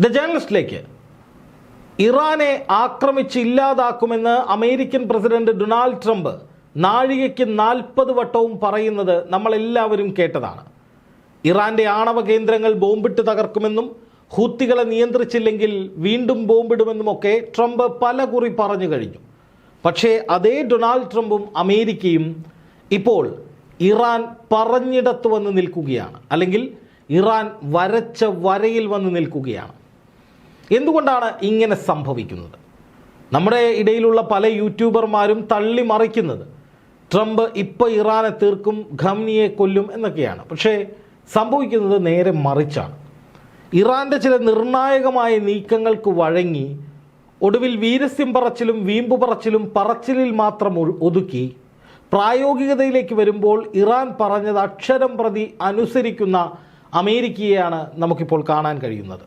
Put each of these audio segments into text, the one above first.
The ജേണലിസ്റ്റിലേക്ക്. ഇറാനെ ആക്രമിച്ച് ഇല്ലാതാക്കുമെന്ന് അമേരിക്കൻ പ്രസിഡന്റ് ഡൊണാൾഡ് ട്രംപ് നാഴികയ്ക്ക് നാൽപ്പത് വട്ടവും പറയുന്നത് നമ്മളെല്ലാവരും കേട്ടതാണ്. ഇറാന്റെ ആണവ കേന്ദ്രങ്ങൾ ബോംബിട്ട് തകർക്കുമെന്നും ഹൂത്തികളെ നിയന്ത്രിച്ചില്ലെങ്കിൽ വീണ്ടും ബോംബിടുമെന്നുമൊക്കെ ട്രംപ് പല കുറി പറഞ്ഞു കഴിഞ്ഞു. പക്ഷേ അതേ ഡൊണാൾഡ് ട്രംപും അമേരിക്കയും ഇപ്പോൾ ഇറാൻ പറഞ്ഞിടത്ത് വന്ന് നിൽക്കുകയാണ്. അല്ലെങ്കിൽ ഇറാൻ വരച്ച വരയിൽ വന്ന് നിൽക്കുകയാണ്. എന്തുകൊണ്ടാണ് ഇങ്ങനെ സംഭവിക്കുന്നത്? നമ്മുടെ ഇടയിലുള്ള പല യൂട്യൂബർമാരും തള്ളി മറിക്കുന്നത് ട്രംപ് ഇപ്പോൾ ഇറാനെ തീർക്കും ഖംനിയെ കൊല്ലും എന്നൊക്കെയാണ്. പക്ഷേ സംഭവിക്കുന്നത് നേരെ മറിച്ചാണ്. ഇറാന്റെ ചില നിർണായകമായ നീക്കങ്ങൾക്ക് വഴങ്ങി ഒടുവിൽ വീരസ്യം പറച്ചിലും വീമ്പു പറച്ചിലും പറച്ചിലിൽ മാത്രം ഒതുക്കി പ്രായോഗികതയിലേക്ക് വരുമ്പോൾ ഇറാൻ പറഞ്ഞത് അക്ഷരം പ്രതി അനുസരിക്കുന്ന അമേരിക്കയെയാണ് നമുക്കിപ്പോൾ കാണാൻ കഴിയുന്നത്.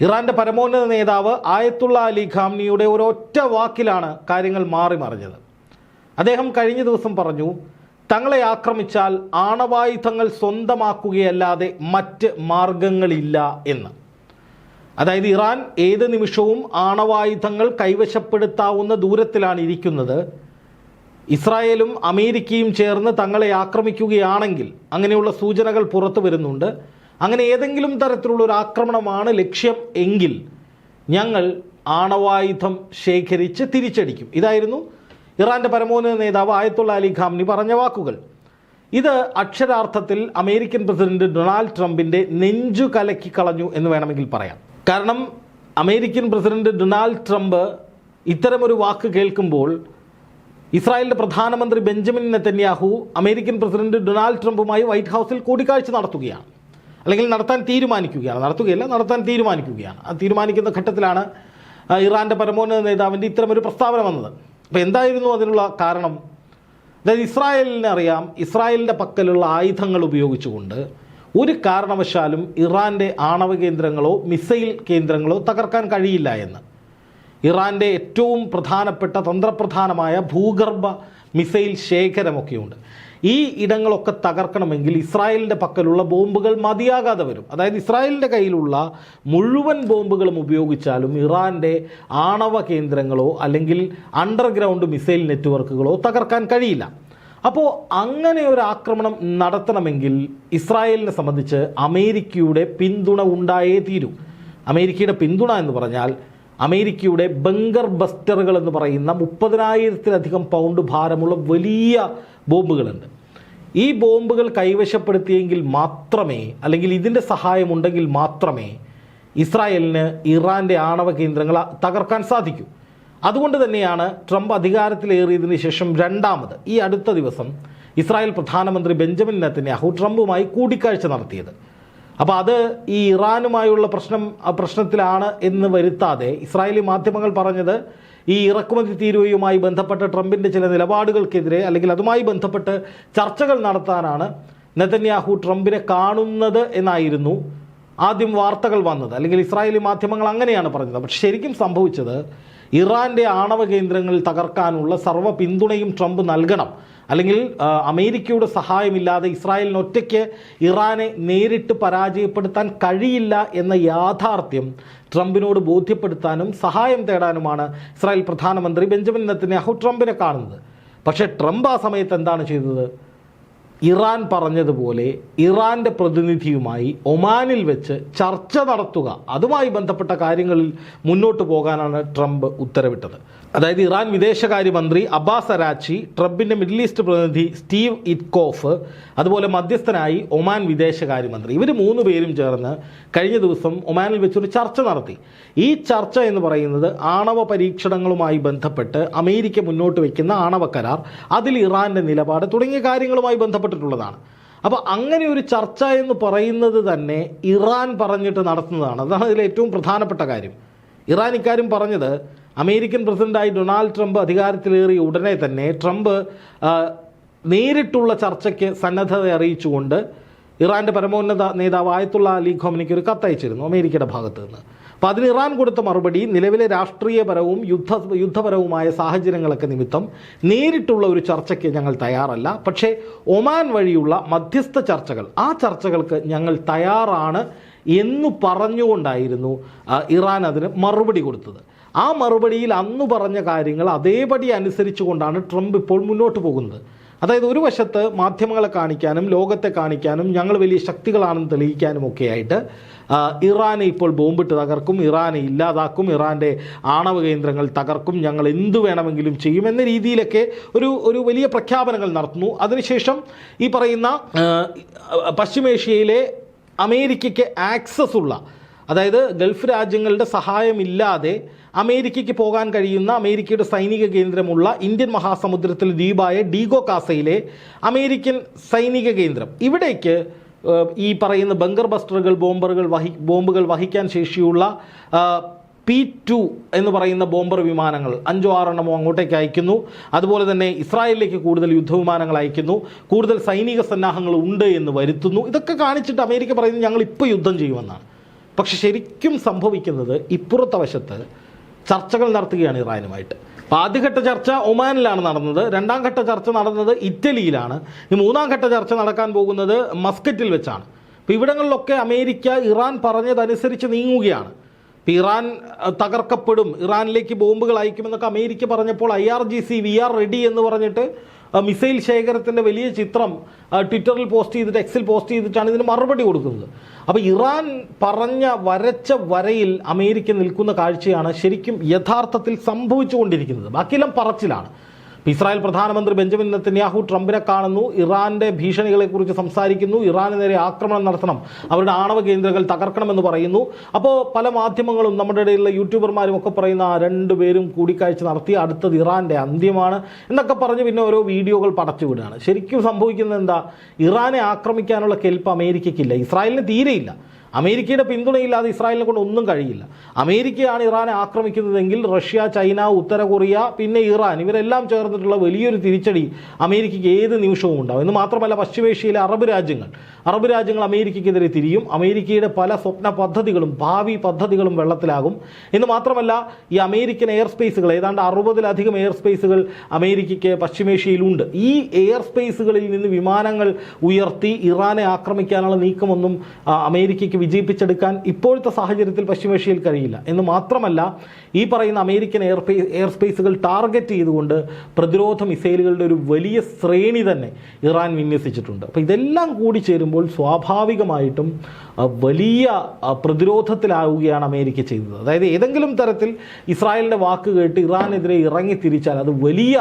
ഇറാന്റെ പരമോന്നത നേതാവ് ആയത്തുള്ള അലി ഖാംനിയുടെ ഒരൊറ്റ വാക്കിലാണ് കാര്യങ്ങൾ മാറി മറിഞ്ഞത്. അദ്ദേഹം കഴിഞ്ഞ ദിവസം പറഞ്ഞു തങ്ങളെ ആക്രമിച്ചാൽ ആണവായുധങ്ങൾ സ്വന്തമാക്കുകയല്ലാതെ മറ്റ് മാർഗങ്ങളില്ല എന്ന്. അതായത് ഇറാൻ ഏത് നിമിഷവും ആണവായുധങ്ങൾ കൈവശപ്പെടുത്താവുന്ന ദൂരത്തിലാണ് ഇരിക്കുന്നത്. ഇസ്രായേലും അമേരിക്കയും ചേർന്ന് തങ്ങളെ ആക്രമിക്കുകയാണെങ്കിൽ അങ്ങനെയുള്ള സൂചനകൾ പുറത്തു വരുന്നുണ്ട്. അങ്ങനെ ഏതെങ്കിലും തരത്തിലുള്ള ഒരു ആക്രമണമാണ് ലക്ഷ്യം എങ്കിൽ ഞങ്ങൾ ആണവായുധം ശേഖരിച്ച് തിരിച്ചടിക്കും. ഇതായിരുന്നു ഇറാന്റെ പരമോന്നത നേതാവ് ആയത്തുള്ള അലി ഖാംനി പറഞ്ഞ വാക്കുകൾ. ഇത് അക്ഷരാർത്ഥത്തിൽ അമേരിക്കൻ പ്രസിഡന്റ് ഡൊണാൾഡ് ട്രംപിന്റെ നെഞ്ചു കലക്കി കളഞ്ഞു എന്ന് വേണമെങ്കിൽ പറയാം. കാരണം അമേരിക്കൻ പ്രസിഡന്റ് ഡൊണാൾഡ് ട്രംപ് ഇത്തരമൊരു വാക്ക് കേൾക്കുമ്പോൾ ഇസ്രായേലിന്റെ പ്രധാനമന്ത്രി Benjamin Netanyahu American president Donald ട്രംപുമായി white ഹൗസിൽ കൂടിക്കാഴ്ച നടത്തുകയാണ്. അല്ലെങ്കിൽ നടത്താൻ തീരുമാനിക്കുകയാണ്. നടത്തുകയല്ല നടത്താൻ തീരുമാനിക്കുകയാണ്. ആ തീരുമാനിക്കുന്ന ഘട്ടത്തിലാണ് ഇറാന്റെ പരമോന്നത നേതാവിന്റെ ഇത്തരമൊരു പ്രസ്താവന വന്നത്. അപ്പോൾ എന്തായിരുന്നു അതിനുള്ള കാരണം? അതായത് ഇസ്രായേലിനെ അറിയാം ഇസ്രായേലിന്റെ പക്കലുള്ള ആയുധങ്ങൾ ഉപയോഗിച്ചുകൊണ്ട് ഒരു കാരണവശാലും ഇറാന്റെ ആണവ കേന്ദ്രങ്ങളോ മിസൈൽ കേന്ദ്രങ്ങളോ തകർക്കാൻ കഴിയില്ല എന്ന്. ഇറാന്റെ ഏറ്റവും പ്രധാനപ്പെട്ട തന്ത്രപ്രധാനമായ ഭൂഗർഭ മിസൈൽ ശേഖരമൊക്കെയുണ്ട്. ഈ ഇടങ്ങളൊക്കെ തകർക്കണമെങ്കിൽ ഇസ്രായേലിന്റെ പക്കലുള്ള ബോംബുകൾ മതിയാകാതെ വരും. അതായത് ഇസ്രായേലിന്റെ കയ്യിലുള്ള മുഴുവൻ ബോംബുകളും ഉപയോഗിച്ചാലും ഇറാന്റെ ആണവ കേന്ദ്രങ്ങളോ അല്ലെങ്കിൽ അണ്ടർഗ്രൗണ്ട് മിസൈൽ നെറ്റ്വർക്കുകളോ തകർക്കാൻ കഴിയില്ല. അപ്പോൾ അങ്ങനെ ഒരു ആക്രമണം നടത്തണമെങ്കിൽ ഇസ്രായേലിനെ സംബന്ധിച്ച് അമേരിക്കയുടെ പിന്തുണ ഉണ്ടായേ തീരൂ. അമേരിക്കയുടെ പിന്തുണ എന്ന് പറഞ്ഞാൽ അമേരിക്കയുടെ ബങ്കർ ബസ്റ്ററുകൾ എന്ന് പറയുന്ന മുപ്പതിനായിരത്തിലധികം പൗണ്ട് ഭാരമുള്ള വലിയ ബോംബുകളുണ്ട്. ഈ ബോംബുകൾ കൈവശപ്പെടുത്തിയെങ്കിൽ മാത്രമേ അല്ലെങ്കിൽ ഇതിന്റെ സഹായമുണ്ടെങ്കിൽ മാത്രമേ ഇസ്രായേലിന് ഇറാന്റെ ആണവ കേന്ദ്രങ്ങൾ തകർക്കാൻ സാധിക്കൂ. അതുകൊണ്ട് തന്നെയാണ് ട്രംപ് അധികാരത്തിലേറിയതിന് ശേഷം രണ്ടാമത് ഈ അടുത്ത ദിവസം ഇസ്രായേൽ പ്രധാനമന്ത്രി ബെഞ്ചമിൻ നെത്തന്യാഹു ട്രംപുമായി കൂടിക്കാഴ്ച നടത്തിയത്. അപ്പോൾ അത് ഈ ഇറാനുമായുള്ള പ്രശ്നം പ്രശ്നത്തിലാണ് എന്ന് വരുത്താതെ ഇസ്രായേലി മാധ്യമങ്ങൾ പറഞ്ഞത് ഈ ഇറക്കുമതി തീരുവയുമായി ബന്ധപ്പെട്ട ട്രംപിന്റെ ചില നിലപാടുകൾക്കെതിരെ അല്ലെങ്കിൽ അതുമായി ബന്ധപ്പെട്ട് ചർച്ചകൾ നടത്താനാണ് നെതന്യാഹു ട്രംപിനെ കാണുന്നത് എന്നായിരുന്നു ആദ്യം വാർത്തകൾ വന്നത്. അല്ലെങ്കിൽ ഇസ്രായേലി മാധ്യമങ്ങൾ അങ്ങനെയാണ് പറഞ്ഞത്. പക്ഷെ ശരിക്കും സംഭവിച്ചത് ഇറാന്റെ ആണവ കേന്ദ്രങ്ങൾ തകർക്കാനുള്ള സർവ പിന്തുണയും ട്രംപ് നൽകണം. അല്ലെങ്കിൽ അമേരിക്കയുടെ സഹായമില്ലാതെ ഇസ്രായേലിന് ഒറ്റയ്ക്ക് ഇറാനെ നേരിട്ട് പരാജയപ്പെടുത്താൻ കഴിയില്ല എന്ന യാഥാർത്ഥ്യം ട്രംപിനോട് ബോധ്യപ്പെടുത്താനും സഹായം തേടാനുമാണ് ഇസ്രായേൽ പ്രധാനമന്ത്രി ബെഞ്ചമിൻ നെത്തന്യാഹു ട്രംപിനെ കാണുന്നത്. പക്ഷേ ട്രംപ് ആ സമയത്ത് എന്താണ് ചെയ്തത്? ഇറാൻ പറഞ്ഞതുപോലെ ഇറാന്റെ പ്രതിനിധിയുമായി ഒമാനിൽ വെച്ച് ചർച്ച നടത്തുക. അതുമായി ബന്ധപ്പെട്ട കാര്യങ്ങളിൽ മുന്നോട്ട് പോകാനാണ് ട്രംപ് ഉത്തരവിട്ടത്. അതായത് ഇറാൻ വിദേശകാര്യമന്ത്രി അബ്ബാസ് അരാച്ചി ട്രംപിന്റെ മിഡിൽ ഈസ്റ്റ് പ്രതിനിധി സ്റ്റീവ് ഇറ്റ്കോഫ് അതുപോലെ മധ്യസ്ഥനായി ഒമാൻ വിദേശകാര്യമന്ത്രി. ഇവർ മൂന്ന് പേരും ചേർന്ന് കഴിഞ്ഞ ദിവസം ഒമാനിൽ വെച്ചൊരു ചർച്ച നടത്തി. ഈ ചർച്ച എന്ന് പറയുന്നത് ആണവ പരീക്ഷണങ്ങളുമായി ബന്ധപ്പെട്ട് അമേരിക്ക മുന്നോട്ട് വയ്ക്കുന്ന ആണവ കരാർ അതിൽ ഇറാന്റെ നിലപാട് തുടങ്ങിയ കാര്യങ്ങളുമായി ബന്ധപ്പെട്ടിട്ടുള്ളതാണ്. അപ്പോൾ അങ്ങനെ ഒരു ചർച്ച എന്ന് പറയുന്നത് തന്നെ ഇറാൻ പറഞ്ഞിട്ട് നടത്തുന്നതാണ്. അതാണ് അതിലേറ്റവും പ്രധാനപ്പെട്ട കാര്യം. ഇറാൻ ഇക്കാര്യം പറഞ്ഞത് അമേരിക്കൻ പ്രസിഡന്റായി ഡൊണാൾഡ് ട്രംപ് അധികാരത്തിലേറിയ ഉടനെ തന്നെ ട്രംപ് നേരിട്ടുള്ള ചർച്ചയ്ക്ക് സന്നദ്ധത അറിയിച്ചുകൊണ്ട് ഇറാന്റെ പരമോന്നത നേതാവ് ആയത്തുള്ള അലി ഖോമിനിക്ക് ഒരു കത്തയച്ചിരുന്നു അമേരിക്കയുടെ ഭാഗത്ത് നിന്ന്. അപ്പോൾ അതിന് ഇറാൻ കൊടുത്ത മറുപടി നിലവിലെ രാഷ്ട്രീയപരവും യുദ്ധ യുദ്ധപരവുമായ സാഹചര്യങ്ങളൊക്കെ നിമിത്തം നേരിട്ടുള്ള ഒരു ചർച്ചയ്ക്ക് ഞങ്ങൾ തയ്യാറല്ല. പക്ഷേ ഒമാൻ വഴിയുള്ള മധ്യസ്ഥ ചർച്ചകൾ ആ ചർച്ചകൾക്ക് ഞങ്ങൾ തയ്യാറാണ് എന്ന് പറഞ്ഞുകൊണ്ടായിരുന്നു ഇറാൻ അതിന് മറുപടി കൊടുത്തത്. ആ മറുപടിയിൽ അന്ന് പറഞ്ഞ കാര്യങ്ങൾ അതേപടി അനുസരിച്ചു കൊണ്ടാണ് ട്രംപ് ഇപ്പോൾ മുന്നോട്ട് പോകുന്നത്. അതായത് ഒരു വശത്ത് മാധ്യമങ്ങളെ കാണിക്കാനും ലോകത്തെ കാണിക്കാനും ഞങ്ങൾ വലിയ ശക്തികളാണെന്ന് തെളിയിക്കാനും ഒക്കെ ആയിട്ട് ഇറാനെ ഇപ്പോൾ ബോംബിട്ട് തകർക്കും ഇറാനെ ഇല്ലാതാക്കും ഇറാന്റെ ആണവ കേന്ദ്രങ്ങൾ തകർക്കും ഞങ്ങൾ എന്തു വേണമെങ്കിലും ചെയ്യും എന്ന രീതിയിലൊക്കെ ഒരു ഒരു വലിയ പ്രഖ്യാപനങ്ങൾ നടത്തുന്നു. അതിനുശേഷം ഈ പറയുന്ന പശ്ചിമേഷ്യയിലെ അമേരിക്കയ്ക്ക് ആക്സസ് ഉള്ള അതായത് ഗൾഫ് രാജ്യങ്ങളുടെ സഹായമില്ലാതെ അമേരിക്കയ്ക്ക് പോകാൻ കഴിയുന്ന അമേരിക്കയുടെ സൈനിക കേന്ദ്രമുള്ള ഇന്ത്യൻ മഹാസമുദ്രത്തിലെ ദ്വീപായ ഡീഗോ കാസയിലെ അമേരിക്കൻ സൈനിക കേന്ദ്രം. ഇവിടേക്ക് ഈ പറയുന്ന ബങ്കർ ബസ്റ്ററുകൾ ബോംബറുകൾ വഹി ബോംബുകൾ വഹിക്കാൻ ശേഷിയുള്ള പി ടു എന്ന് പറയുന്ന ബോംബർ വിമാനങ്ങൾ അഞ്ചോ ആറെണ്ണമോ അങ്ങോട്ടേക്ക് അയക്കുന്നു. അതുപോലെ തന്നെ ഇസ്രായേലിലേക്ക് കൂടുതൽ യുദ്ധവിമാനങ്ങൾ അയക്കുന്നു. കൂടുതൽ സൈനിക സന്നാഹങ്ങൾ ഉണ്ട് എന്ന് വരുത്തുന്നു. ഇതൊക്കെ കാണിച്ചിട്ട് അമേരിക്ക പറയുന്നത് ഞങ്ങൾ ഇപ്പോൾ യുദ്ധം ചെയ്യുമെന്നാണ്. പക്ഷെ ശരിക്കും സംഭവിക്കുന്നത് ഇപ്പുറത്തെ വശത്ത് ചർച്ചകൾ നടത്തുകയാണ് ഇറാനുമായിട്ട്. അപ്പോൾ ആദ്യഘട്ട ചർച്ച ഒമാനിലാണ് നടന്നത് രണ്ടാം ഘട്ട ചർച്ച നടന്നത് ഇറ്റലിയിലാണ്. ഈ മൂന്നാം ഘട്ട ചർച്ച നടക്കാൻ പോകുന്നത് മസ്കറ്റിൽ വെച്ചാണ്. അപ്പോൾ ഇവിടങ്ങളിലൊക്കെ അമേരിക്ക ഇറാൻ പറഞ്ഞതനുസരിച്ച് നീങ്ങുകയാണ്. ഇപ്പോൾ ഇറാൻ തകർക്കപ്പെടും ഇറാനിലേക്ക് ബോംബുകൾ അയക്കുമെന്നൊക്കെ അമേരിക്ക പറഞ്ഞപ്പോൾ I R G C we are ready എന്ന് പറഞ്ഞിട്ട് മിസൈൽ ശേഖരത്തിന്റെ വലിയ ചിത്രം ട്വിറ്ററിൽ പോസ്റ്റ് ചെയ്തിട്ട് എക്സിൽ പോസ്റ്റ് ചെയ്തിട്ടാണ് ഇതിന് മറുപടി കൊടുക്കുന്നത്. അപ്പോൾ ഇറാൻ പറഞ്ഞ വരച്ച വരയിൽ അമേരിക്ക നിൽക്കുന്ന കാഴ്ചയാണ് ശരിക്കും യഥാർത്ഥത്തിൽ സംഭവിച്ചുകൊണ്ടിരിക്കുന്നത്. ബാക്കിയെല്ലാം പറച്ചിലാണ്. ഇസ്രായേൽ പ്രധാനമന്ത്രി ബെഞ്ചമിൻ നെത്തന്യാഹു ട്രംപിനെ കാണുന്നു. ഇറാന്റെ ഭീഷണികളെക്കുറിച്ച് സംസാരിക്കുന്നു. ഇറാന് നേരെ ആക്രമണം നടത്തണം. അവരുടെ ആണവ കേന്ദ്രങ്ങൾ തകർക്കണമെന്ന് പറയുന്നു. അപ്പോൾ പല മാധ്യമങ്ങളും നമ്മുടെ ഇടയിലുള്ള യൂട്യൂബർമാരും ഒക്കെ പറയുന്ന രണ്ടുപേരും കൂടിക്കാഴ്ച നടത്തി അടുത്തത് ഇറാന്റെ അന്ത്യമാണ് എന്നൊക്കെ പറഞ്ഞ് പിന്നെ ഓരോ വീഡിയോകൾ പടച്ചു വിടുകയാണ് ശരിക്കും സംഭവിക്കുന്നത് എന്താ? ഇറാനെ ആക്രമിക്കാനുള്ള കെൽപ്പ് അമേരിക്കയ്ക്കില്ല. ഇസ്രായേലിന് തീരെയില്ല. അമേരിക്കയുടെ പിന്തുണയില്ലാതെ ഇസ്രായേലിനെ കൊണ്ട് ഒന്നും കഴിയില്ല. അമേരിക്കയാണ് ഇറാനെ ആക്രമിക്കുന്നതെങ്കിൽ റഷ്യ ചൈന ഉത്തര കൊറിയ പിന്നെ ഇറാൻ ഇവരെല്ലാം ചേർന്നിട്ടുള്ള വലിയൊരു തിരിച്ചടി അമേരിക്കയ്ക്ക് ഏത് നിമിഷവും ഉണ്ടാവും. എന്ന് മാത്രമല്ല പശ്ചിമേഷ്യയിലെ അറബ് രാജ്യങ്ങൾ. അറബ് രാജ്യങ്ങൾ അമേരിക്കയ്ക്കെതിരെ തിരിയും. അമേരിക്കയുടെ പല സ്വപ്ന പദ്ധതികളും ഭാവി പദ്ധതികളും വെള്ളത്തിലാകും. എന്ന് മാത്രമല്ല ഈ അമേരിക്കൻ എയർ സ്പേസുകൾ ഏതാണ്ട് അറുപതിലധികം എയർ സ്പേസുകൾ അമേരിക്കയ്ക്ക് പശ്ചിമേഷ്യയിലുണ്ട്. ഈ എയർ സ്പേസുകളിൽ നിന്ന് വിമാനങ്ങൾ ഉയർത്തി ഇറാനെ ആക്രമിക്കാനുള്ള നീക്കമൊന്നും ആ, അമേരിക്കയ്ക്ക് വിജയിപ്പിച്ചെടുക്കാൻ ഇപ്പോഴത്തെ സാഹചര്യത്തിൽ പശ്ചിമേഷ്യയിൽ കഴിയില്ല. എന്ന് മാത്രമല്ല ഈ പറയുന്ന അമേരിക്കൻ എയർ സ്പേസുകൾ ടാർഗറ്റ് ചെയ്തുകൊണ്ട് പ്രതിരോധ മിസൈലുകളുടെ ഒരു വലിയ ശ്രേണി തന്നെ ഇറാൻ വിന്യസിച്ചിട്ടുണ്ട്. അപ്പോൾ ഇതെല്ലാം കൂടി ചേരുമ്പോൾ സ്വാഭാവികമായിട്ടും വലിയ പ്രതിരോധത്തിലാവുകയാണ് അമേരിക്ക ചെയ്തത്. അതായത് ഏതെങ്കിലും തരത്തിൽ ഇസ്രായേലിന്റെ വാക്ക് കേട്ട് ഇറാനെതിരെ ഇറങ്ങി തിരിച്ചാൽ അത് വലിയ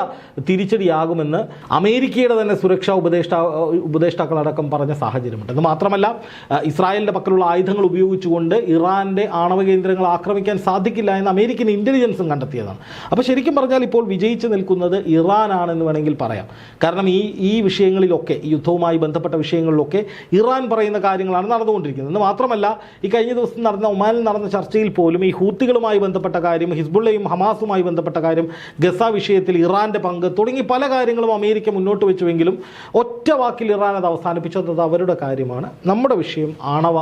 തിരിച്ചടിയാകുമെന്ന് അമേരിക്കയുടെ തന്നെ സുരക്ഷാ ഉപദേഷ്ടാ ഉപദേഷ്ടാക്കളടക്കം പറഞ്ഞ സാഹചര്യമുണ്ട്. അത് മാത്രമല്ല ഇസ്രായേലിന്റെ പക്കലുള്ള ആയുധങ്ങൾ ഉപയോഗിച്ചുകൊണ്ട് ഇറാന്റെ ആണവ കേന്ദ്രങ്ങൾ ആക്രമിക്കാൻ സാധിക്കില്ല എന്ന് അമേരിക്കൻ ഇന്റലിജൻസും കണ്ടെത്തിയതാണ്. അപ്പോൾ ശരിക്കും പറഞ്ഞാൽ ഇപ്പോൾ വിജയിച്ചു നിൽക്കുന്നത് ഇറാനാണെന്ന് വേണമെങ്കിൽ പറയാം. കാരണം ഈ ഈ വിഷയങ്ങളിലൊക്കെ യുദ്ധവുമായി ബന്ധപ്പെട്ട വിഷയങ്ങളിലൊക്കെ ഇറാൻ പറയുന്ന കാര്യങ്ങളാണ് നടന്നുകൊണ്ടിരിക്കുന്നത്. എന്ന് മാത്രമല്ല ഈ കഴിഞ്ഞ ദിവസം നടന്ന ഒമാനിൽ നടന്ന ചർച്ചയിൽ പോലും ഈ ഹൂത്തികളുമായി ബന്ധപ്പെട്ട കാര്യം ഹിസ്ബുള്ളയും ഹമാസുമായി ബന്ധപ്പെട്ട കാര്യം ഗസ വിഷയത്തിൽ ഇറാന്റെ പങ്ക് തുടങ്ങി പല കാര്യങ്ങളും അമേരിക്ക മുന്നോട്ട് വെച്ചുവെങ്കിലും ഒറ്റ വാക്കിൽ ഇറാൻ അത് അവസാനിപ്പിച്ചത് അവരുടെ കാര്യമാണ്. നമ്മുടെ വിഷയം ആണവ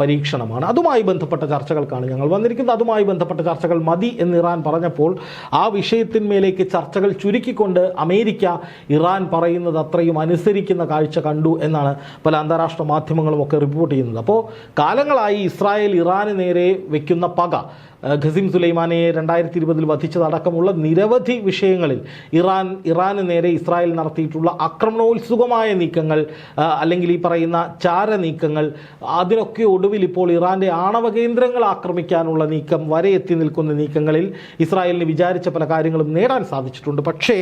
പരീക്ഷണമാണ്. അതുമായി ബന്ധപ്പെട്ട ചർച്ചകൾക്കാണ് ഞങ്ങൾ വന്നിരിക്കുന്നത്. അതുമായി ബന്ധപ്പെട്ട ചർച്ചകൾ മതി എന്ന് ഇറാൻ പറഞ്ഞപ്പോൾ ആ വിഷയത്തിന്മേലേക്ക് ചർച്ചകൾ ചുരുക്കിക്കൊണ്ട് അമേരിക്ക ഇറാൻ പറയുന്നത് അത്രയും അനുസരിക്കുന്ന കാഴ്ച കണ്ടു എന്നാണ് പല അന്താരാഷ്ട്ര മാധ്യമങ്ങളും ഒക്കെ റിപ്പോർട്ട് ചെയ്യുന്നത്. അപ്പോൾ കാലങ്ങളായി ഇസ്രായേൽ ഇറാന് നേരെ വയ്ക്കുന്ന പക ഖസീം സുലൈമാനെ രണ്ടായിരത്തി ഇരുപതിൽ വധിച്ചതടക്കമുള്ള നിരവധി വിഷയങ്ങളിൽ ഇറാൻ ഇറാന് നേരെ ഇസ്രായേൽ നടത്തിയിട്ടുള്ള ആക്രമണോത്സുകമായ നീക്കങ്ങൾ അല്ലെങ്കിൽ ഈ പറയുന്ന ചാര നീക്കങ്ങൾ അതിനൊക്കെ ഒടുവിൽ ഇപ്പോൾ ഇറാന്റെ ആണവ കേന്ദ്രങ്ങൾ ആക്രമിക്കാനുള്ള നീക്കം വരെ എത്തി നിൽക്കുന്ന നീക്കങ്ങളിൽ ഇസ്രായേലിന് വിചാരിച്ച പല കാര്യങ്ങളും നേടാൻ സാധിച്ചിട്ടുണ്ട്. പക്ഷേ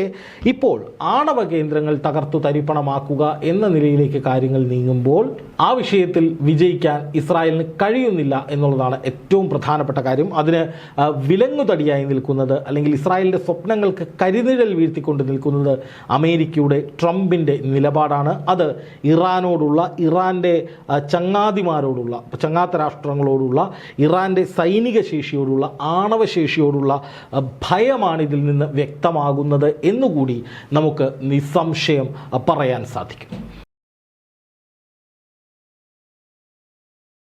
ഇപ്പോൾ ആണവ കേന്ദ്രങ്ങൾ തകർത്തു തരിപ്പണമാക്കുക എന്ന നിലയിലേക്ക് കാര്യങ്ങൾ നീങ്ങുമ്പോൾ ആ വിഷയത്തിൽ വിജയിക്കാൻ ഇസ്രായേലിന് കഴിയുന്നില്ല എന്നുള്ളതാണ് ഏറ്റവും പ്രധാനപ്പെട്ട കാര്യം. അതിന് വിലങ്ങുതടിയായി നിൽക്കുന്നത് അല്ലെങ്കിൽ ഇസ്രായേലിന്റെ സ്വപ്നങ്ങൾക്ക് കരിനിഴൽ വീഴ്ത്തിക്കൊണ്ട് നിൽക്കുന്നത് അമേരിക്കയുടെ ട്രംപിന്റെ നിലപാടാണ്. അത് ഇറാനോടുള്ള ഇറാന്റെ ചങ്ങാതിമാരോടുള്ള ചങ്ങാത്ത രാഷ്ട്രങ്ങളോടുള്ള ഇറാന്റെ സൈനിക ശേഷിയോടുള്ള ആണവ ശേഷിയോടുള്ള ഭയമാണ് ഇതിൽ നിന്ന് വ്യക്തമാകുന്നത് എന്നുകൂടി നമുക്ക് നിസ്സംശയം പറയാൻ സാധിക്കും.